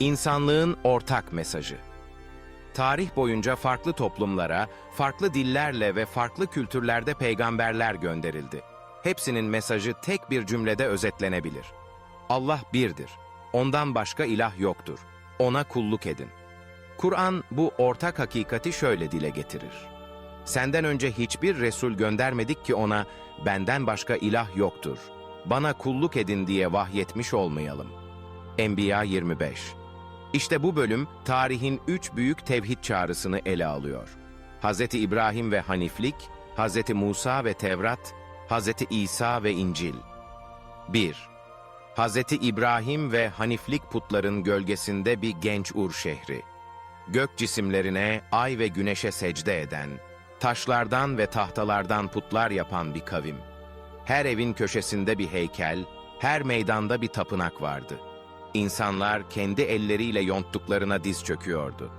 İnsanlığın ortak mesajı. Tarih boyunca farklı toplumlara, farklı dillerle ve farklı kültürlerde peygamberler gönderildi. Hepsinin mesajı tek bir cümlede özetlenebilir. Allah birdir. Ondan başka ilah yoktur. Ona kulluk edin. Kur'an bu ortak hakikati şöyle dile getirir. Senden önce hiçbir Resul göndermedik ki ona benden başka ilah yoktur. Bana kulluk edin diye vahyetmiş olmayalım. Enbiya 25 İşte bu bölüm tarihin üç büyük tevhid çağrısını ele alıyor. Hz. İbrahim ve Haniflik, Hz. Musa ve Tevrat, Hz. İsa ve İncil. 1. Hz. İbrahim ve Haniflik putların gölgesinde bir genç Ur şehri. Gök cisimlerine, ay ve güneşe secde eden, taşlardan ve tahtalardan putlar yapan bir kavim. Her evin köşesinde bir heykel, her meydanda bir tapınak vardı. İnsanlar kendi elleriyle yonttuklarına diz çöküyordu.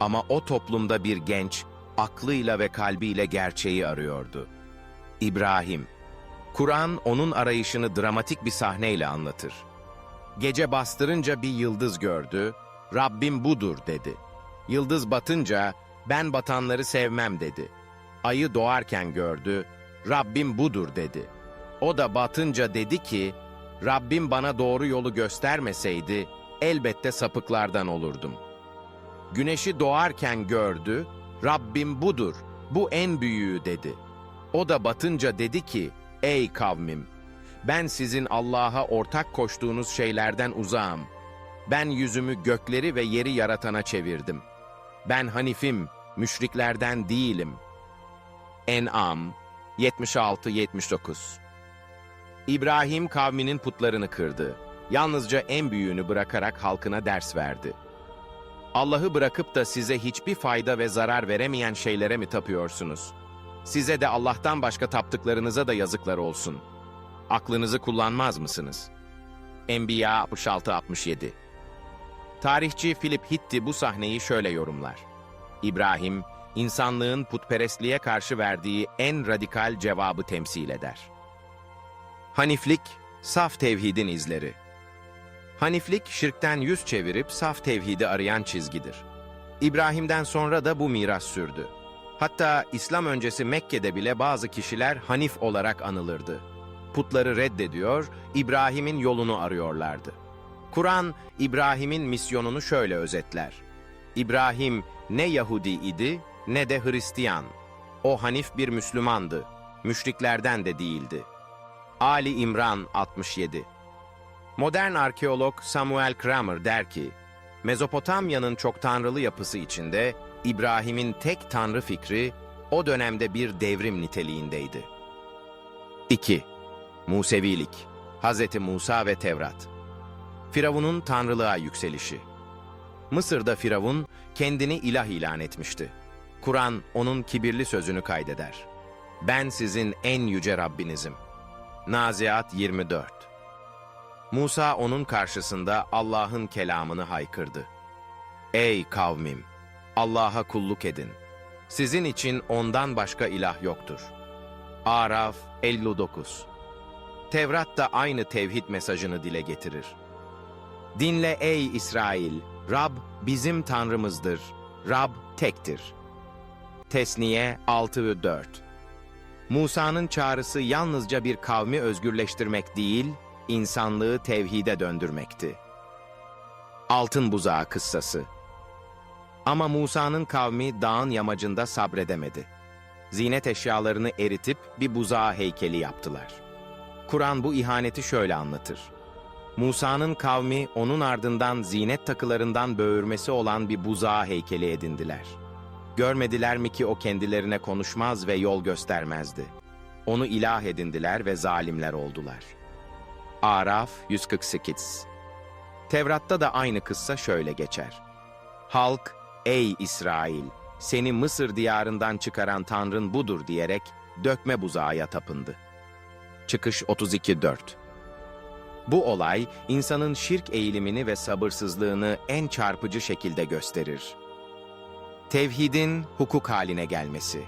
Ama o toplumda bir genç, aklıyla ve kalbiyle gerçeği arıyordu. İbrahim. Kur'an onun arayışını dramatik bir sahneyle anlatır. Gece bastırınca bir yıldız gördü, Rabbim budur dedi. Yıldız batınca ben batanları sevmem dedi. Ayı doğarken gördü, Rabbim budur dedi. O da batınca dedi ki, Rabbim bana doğru yolu göstermeseydi elbette sapıklardan olurdum. Güneşi doğarken gördü, Rabbim budur, bu en büyüğü dedi. O da batınca dedi ki, ey kavmim, ben sizin Allah'a ortak koştuğunuz şeylerden uzağım. Ben yüzümü gökleri ve yeri yaratana çevirdim. Ben Hanifim, müşriklerden değilim. En'am 76-79 İbrahim kavminin putlarını kırdı. Yalnızca en büyüğünü bırakarak halkına ders verdi. Allah'ı bırakıp da size hiçbir fayda ve zarar veremeyen şeylere mi tapıyorsunuz? Size de Allah'tan başka taptıklarınıza da yazıklar olsun. Aklınızı kullanmaz mısınız? Enbiya 66-67 Tarihçi Philip Hitti bu sahneyi şöyle yorumlar. İbrahim, insanlığın putperestliğe karşı verdiği en radikal cevabı temsil eder. Haniflik, saf tevhidin izleri. Haniflik, şirkten yüz çevirip saf tevhidi arayan çizgidir. İbrahim'den sonra da bu miras sürdü. Hatta İslam öncesi Mekke'de bile bazı kişiler Hanif olarak anılırdı. Putları reddediyor, İbrahim'in yolunu arıyorlardı. Kur'an, İbrahim'in misyonunu şöyle özetler. İbrahim ne Yahudi idi ne de Hristiyan. O Hanif bir Müslümandı, müşriklerden de değildi. Ali İmran 67 Modern arkeolog Samuel Kramer der ki, Mezopotamya'nın çok tanrılı yapısı içinde İbrahim'in tek tanrı fikri o dönemde bir devrim niteliğindeydi. 2. Musevilik Hz. Musa ve Tevrat Firavun'un tanrılığa yükselişi Mısır'da Firavun kendini ilah ilan etmişti. Kur'an onun kibirli sözünü kaydeder. Ben sizin en yüce Rabbinizim. Naziat 24 Musa onun karşısında Allah'ın kelamını haykırdı. Ey kavmim! Allah'a kulluk edin. Sizin için ondan başka ilah yoktur. Araf 59 Tevrat da aynı tevhid mesajını dile getirir. Dinle ey İsrail, Rab bizim Tanrımızdır, Rab tektir. Tesniye 6 ve 4 Musa'nın çağrısı yalnızca bir kavmi özgürleştirmek değil, insanlığı tevhide döndürmekti. Altın Buzağı Kıssası Ama Musa'nın kavmi dağın yamacında sabredemedi. Zinet eşyalarını eritip bir buzağı heykeli yaptılar. Kur'an bu ihaneti şöyle anlatır. Musa'nın kavmi onun ardından zinet takılarından böğürmesi olan bir buzağı heykeli edindiler. Görmediler mi ki o kendilerine konuşmaz ve yol göstermezdi. Onu ilah edindiler ve zalimler oldular. Araf 148 Tevrat'ta da aynı kıssa şöyle geçer. Halk, ey İsrail, seni Mısır diyarından çıkaran Tanrın budur diyerek dökme buzağa tapındı. Çıkış 32-4 Bu olay, insanın şirk eğilimini ve sabırsızlığını en çarpıcı şekilde gösterir. Tevhidin hukuk haline gelmesi.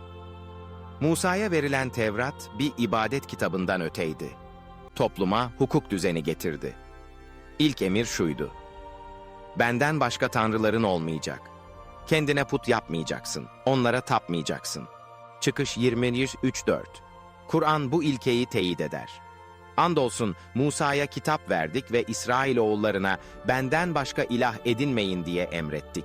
Musa'ya verilen Tevrat bir ibadet kitabından öteydi. Topluma hukuk düzeni getirdi. İlk emir şuydu. Benden başka tanrıların olmayacak. Kendine put yapmayacaksın. Onlara tapmayacaksın. Çıkış 23.3-4 Kur'an bu ilkeyi teyit eder. Andolsun Musa'ya kitap verdik ve İsrailoğullarına benden başka ilah edinmeyin diye emrettik.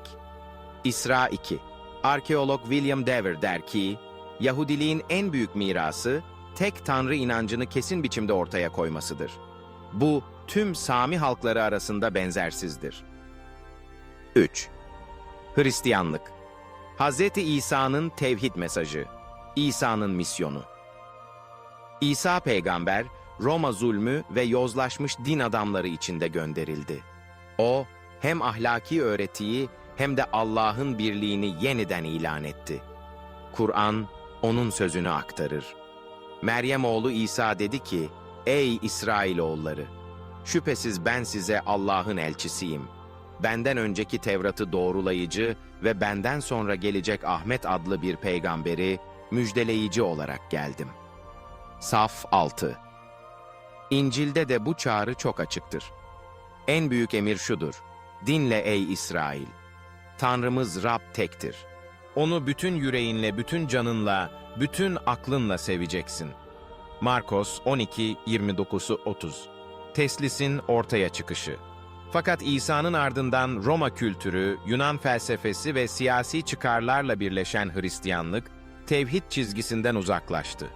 İsra 2 Arkeolog William Dever der ki, Yahudiliğin en büyük mirası, tek tanrı inancını kesin biçimde ortaya koymasıdır. Bu, tüm Sami halkları arasında benzersizdir. 3. Hristiyanlık Hz. İsa'nın tevhid mesajı, İsa'nın misyonu. İsa peygamber, Roma zulmü ve yozlaşmış din adamları içinde gönderildi. O, hem ahlaki öğretiyi hem de Allah'ın birliğini yeniden ilan etti. Kur'an, onun sözünü aktarır. Meryem oğlu İsa dedi ki, Ey İsrailoğulları! Şüphesiz ben size Allah'ın elçisiyim. Benden önceki Tevrat'ı doğrulayıcı ve benden sonra gelecek Ahmet adlı bir peygamberi müjdeleyici olarak geldim. Saf 6 İncil'de de bu çağrı çok açıktır. En büyük emir şudur. Dinle ey İsrail. Tanrımız Rab tektir. Onu bütün yüreğinle, bütün canınla, bütün aklınla seveceksin. Markos 12, 29-30 Teslis'in ortaya çıkışı. Fakat İsa'nın ardından Roma kültürü, Yunan felsefesi ve siyasi çıkarlarla birleşen Hristiyanlık, tevhid çizgisinden uzaklaştı.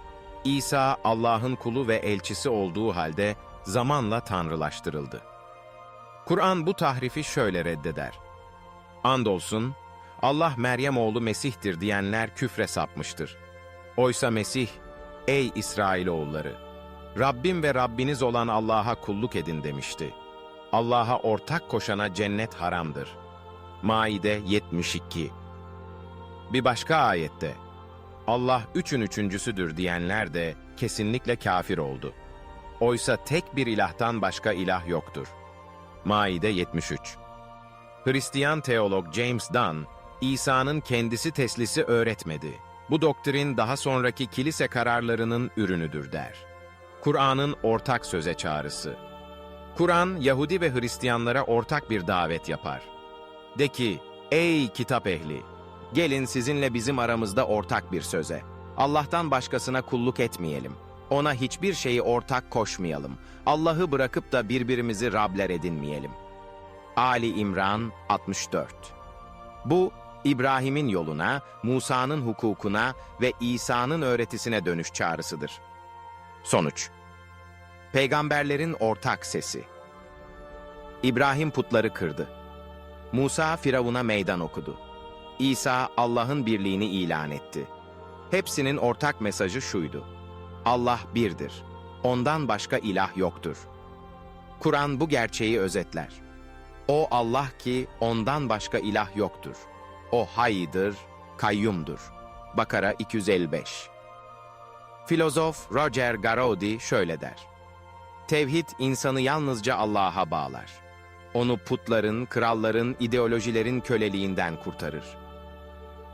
İsa Allah'ın kulu ve elçisi olduğu halde zamanla tanrılaştırıldı. Kur'an bu tahrifi şöyle reddeder. Andolsun, Allah Meryem oğlu Mesih'tir diyenler küfre sapmıştır. Oysa Mesih, ey İsrailoğulları, Rabbim ve Rabbiniz olan Allah'a kulluk edin demişti. Allah'a ortak koşana cennet haramdır. Maide 72 Bir başka ayette, Allah üçün üçüncüsüdür diyenler de kesinlikle kafir oldu. Oysa tek bir ilahtan başka ilah yoktur. Maide 73 Hristiyan teolog James Dunn, İsa'nın kendisi teslisi öğretmedi. Bu doktrin daha sonraki kilise kararlarının ürünüdür der. Kur'an'ın ortak söze çağrısı. Kur'an, Yahudi ve Hristiyanlara ortak bir davet yapar. De ki, ey kitap ehli! Gelin sizinle bizim aramızda ortak bir söze. Allah'tan başkasına kulluk etmeyelim. Ona hiçbir şeyi ortak koşmayalım. Allah'ı bırakıp da birbirimizi Rabler edinmeyelim. Ali İmran 64 Bu, İbrahim'in yoluna, Musa'nın hukukuna ve İsa'nın öğretisine dönüş çağrısıdır. Sonuç Peygamberlerin ortak sesi İbrahim putları kırdı. Musa Firavun'a meydan okudu. İsa Allah'ın birliğini ilan etti. Hepsinin ortak mesajı şuydu. Allah birdir. Ondan başka ilah yoktur. Kur'an bu gerçeği özetler. O Allah ki ondan başka ilah yoktur. O haydır, kayyumdur. Bakara 255 Filozof Roger Garaudy şöyle der. Tevhid insanı yalnızca Allah'a bağlar. Onu putların, kralların, ideolojilerin köleliğinden kurtarır.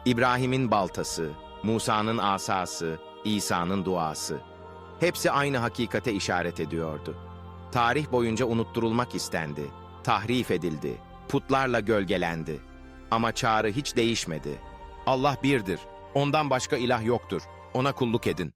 İbrahim'in baltası, Musa'nın asası, İsa'nın duası. Hepsi aynı hakikate işaret ediyordu. Tarih boyunca unutturulmak istendi, tahrif edildi, putlarla gölgelendi. Ama çağrı hiç değişmedi. Allah birdir, ondan başka ilah yoktur, ona kulluk edin.